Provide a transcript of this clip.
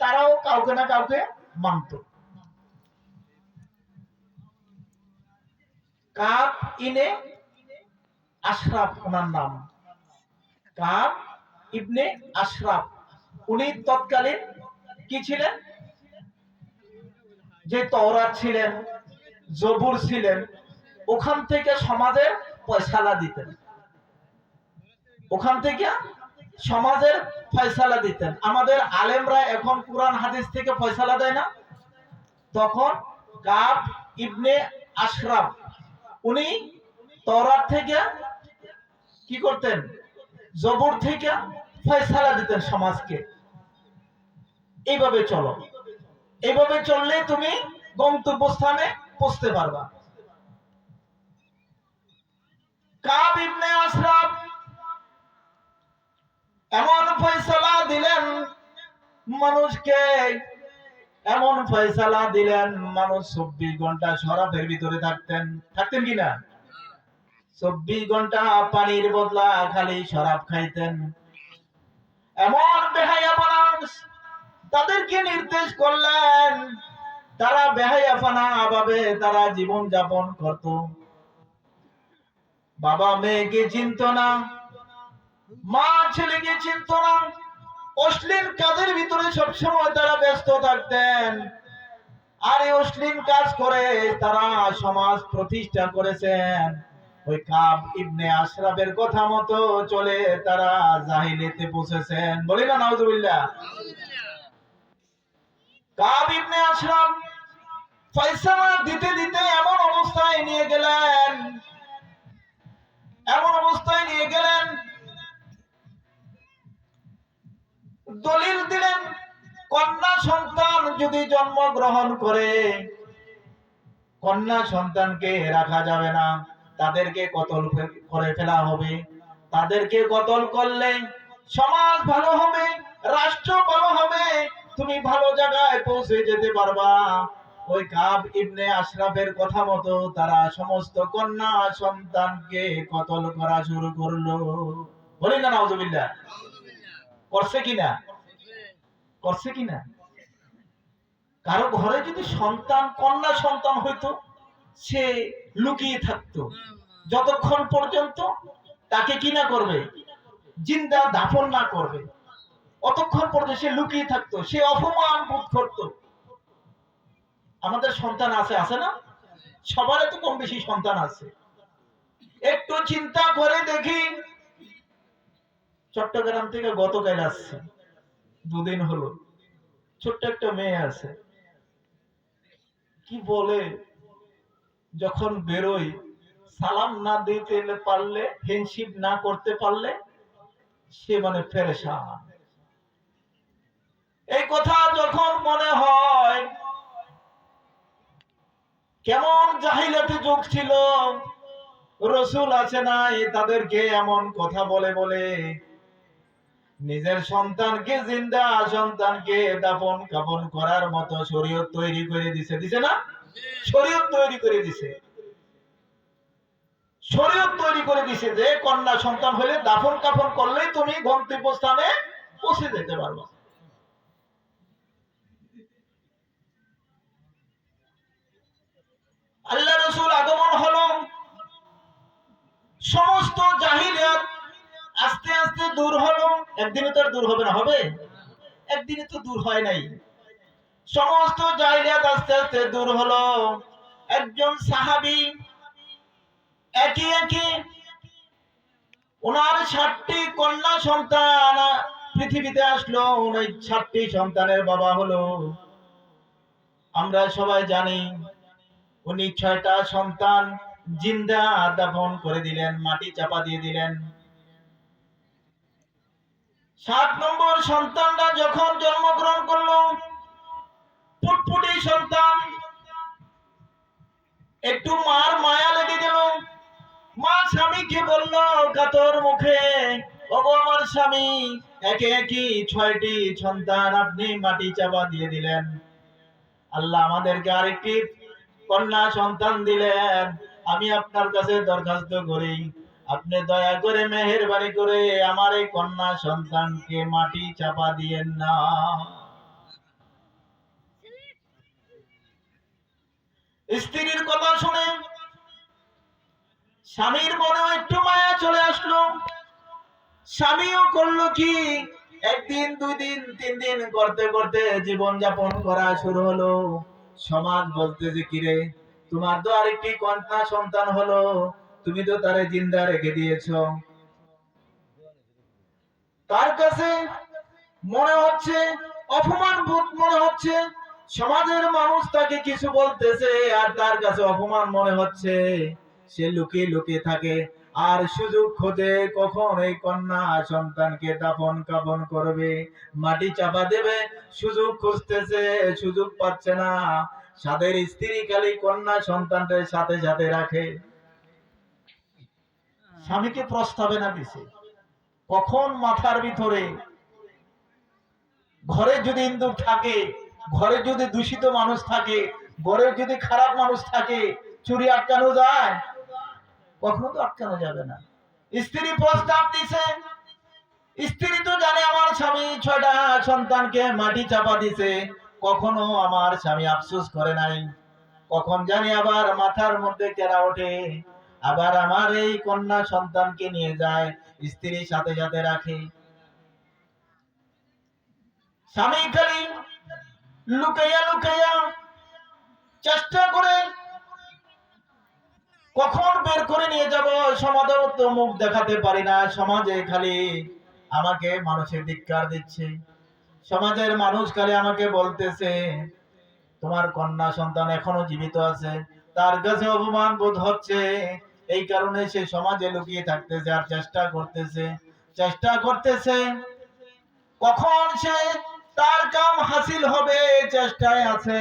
তারাও কাউকে না কাউকে মানত। কাপ ইনে আশরাফ ওনার নাম। কাপ ইবনে আশরাফ, উনি তৎকালীন কি ছিলেন? যে তওরাত ছিলেন, জবুর ছিলেন, ওখান থেকে সমাজের পয়সালা দিতেন। ওখান থেকে সমাজের ফয়সালা দিতেন। আমাদের আলেমরা এখন কোরআন, হাদিস থেকে ফয়সালা দেয় না। তখন কাব ইবনে আশরাফ, উনি তওরাত থেকে কি করতেন? জবর থেকে ফয়সালা দিতেন সমাজকে। এইভাবে চলো। এইভাবে চললে তুমি গন্তব্যস্থানে পৌঁছতে পারবা। কাব ইবনে আশরাফ এমন ফয়সালা দিলেন, মানুষকে এমন ফয়সালা দিলেন, মানুষ চব্বিশ ঘণ্টা শরাবের ভিতরে থাকতেন। থাকতেন কিনা চব্বিশ ঘণ্টা পানির বদলা খালি শরাব খাইতেন। এমন বেহাইয়াপনা তাদেরকে নির্দেশ করলেন, তারা বেহাইয়াপনা ভাবে তারা জীবন যাপন করত। বাবা মেয়েকে চিনত না মা ছেলেকে চিনত না অশ্লীল কাজের ভিতরে সবসময় তারা ব্যস্ত থাকতেন। আর এই অশ্লীল কাজ করে তারা সমাজ প্রতিষ্ঠা করেছেন। ওই কাব ইবনে আশরাফের কথা মতো চলে তারা বলি না, নাউজুবিল্লাহ। কাব ইবনে আশরাফ ফয়সালা দিতে দিতে এমন অবস্থায় নিয়ে গেলেন দলিল দিলেন, কন্যা সন্তান যদি জন্মগ্রহণ করে, কন্যা সন্তানকে রাখা যাবে না। তাদেরকে কতল করে ফেলা হবে? তাদেরকে কতল করলে সমাজ ভালো হবে, রাষ্ট্র ভালো হবে? তুমি ভালো জায়গায় পৌঁছে যেতে পারবা। ওই কাব ইবনে আশরাফের কথা মতো তারা সমস্ত কন্যা সন্তানকে কতল করা শুরু করল। বলি না, নাউজুবিল্লাহ। করছে কিনা? করছে কিনা? কারও ঘরে যদি সন্তান, কন্যা সন্তান হইতো, সে লুকিয়ে থাকতো। যতক্ষণ পর্যন্ত তাকে কি না করবে? জিন্দা দাফন না করবে। অতক্ষণ পর্যন্ত সে লুকিয়ে থাকতো, সে অপমান বোধ করতো। আমাদের সন্তান আছে আছে না? সবার তো কম বেশি সন্তান আছে। একটু চিন্তা করে দেখি চট্টগ্রাম থেকে গতকাল আসছে। দুদিন হলো। ছোট্ট একটা মেয়ে আছে। কি বলে? যখন বেরোই, সালাম না দিতে পারলে হ্যান্ডশিপ না করতে পারলে, সে মানে ফেরেশান। এই কথা যখন মনে হয়, কেমন জাহিলাতে যুগ ছিল। রসুল আছে নাই, তাদেরকে এমন কথা বলে বলে নিজের সন্তানকে জিন্দা, সন্তানকে দাপন কাপন করার মতো শরীয়ত তৈরি করে দিছে। দিছে না? শরীয়ত তৈরি করে দিছে। শরীয়ত তৈরি করে দিছে যে কন্যা সন্তান হলে দাফন কাপন করলেই তুমি গন্তব্যস্থানে পৌঁছে যেতে পারবা। আল্লাহ রসুল আগমন হলো। সমস্ত জাহিলিয়াত আস্তে দূর হলো। একদিনে তো দূর হবে না, হবে? একদিনে তো দূর হয় নাই। সমস্ত জাহিলিয়াত আস্তে আস্তে দূর হলো। একজন সাহাবী একে একে ওনার ষাটটি কন্যা সন্তান পৃথিবীতে আসলো। ওই ষাটটি সন্তানের বাবা হলো। আমরা সবাই জানি, উনি ছয়টা সন্তান জিন্দা দাফন করে দিলেন, মাটি চাপা দিয়ে দিলেন। সাত নম্বর সন্তানটা যখন জন্মগ্রহণ করল ফুটফুটি সন্তান, একটু মার মায়া লেগে গেল। মা স্বামীকে বলল, কাতর মুখে, ওগো আমার স্বামী, একে একই ছয়টি সন্তান আপনি মাটি চাপা দিয়ে দিলেন। আল্লাহ আমাদেরকে আরেকটি কন্যা সন্তান দিলেন। আমি আপনার কাছে দরখাস্ত করি। আপনি দয়া করে মেহের বাড়ি করে আমার এই কন্যা সন্তানকে মাটি চাপা দিয়েন না। স্ত্রীর কথা শুনে স্বামীর মনে একটু মায়া চলে আসলো। স্বামীও করল কি? একদিন দুই দিন তিন দিন করতে করতে জীবন যাপন করা শুরু হলো। সমাজ বলতে যে কিরে, তোমার তো আরেকটি কন্যা সন্তান হলো। তুমি তো তারে জিন্দা রেখে দিয়েছ। তার কাছে মনে হচ্ছে, অপমান বোধ মনে হচ্ছে, সমাজের মানুষ তাকে কিছু বলতেছে আর তার কাছে অপমান মনে হচ্ছে। সে লুকিয়ে লুকিয়ে থাকে, আর সুযোগ খোঁজে কখন এই কন্যা সন্তানকে দাফন কাফন করবে, মাটি চাপা দেবে, সুযোগ খুঁজতেছে, সুযোগ পাচ্ছে না। সাদের স্ত্রী খালি কন্যা সন্তানদের সাথে সাথে রাখে। স্বামীকে প্রস্তাবে না দিছে কখন মাথার ভিতরে ঘরে যদি ইন্দুর থাকে, ঘরে যদি দূষিত মানুষ থাকে, ঘরে যদি খারাপ মানুষ থাকে, চুরি আটকানো যায়? কখনো তো আটকানো যাবে না। স্ত্রী প্রস্তাব দিছে। স্ত্রী তো জানে আমার স্বামী ছয়টা সন্তানকে মাটি চাপা দিছে। কখনো আমার স্বামী আফসোস করে নাই। কখন জানি আবার মাথার মধ্যে কেরা ওঠে? আবার আমার এই কন্যা সন্তানকে নিয়ে যায়, স্ত্রীর সাথে সাথে রাখে। স্বামী খালি লুকাইয়া লুকাইয়া চেষ্টা করে কখন বের করে নিয়ে যাব, সমাজেও তো মুখ দেখাতে পারি না। সমাজে খালি আমাকে মানুষের ধিক্কার দিচ্ছে। সমাজের মানুষ খালি আমাকে বলতেছে, তোমার কন্যা সন্তান এখনও জীবিত আছে। তার কাছে অপমান বোধ হচ্ছে। এই কারণে সে সমাজে লুকিয়ে থাকতেছে আর চেষ্টা করতেছে। চেষ্টা করতেছে। কখন সে তার কাম হাসিল হবে, চেষ্টায় আছে।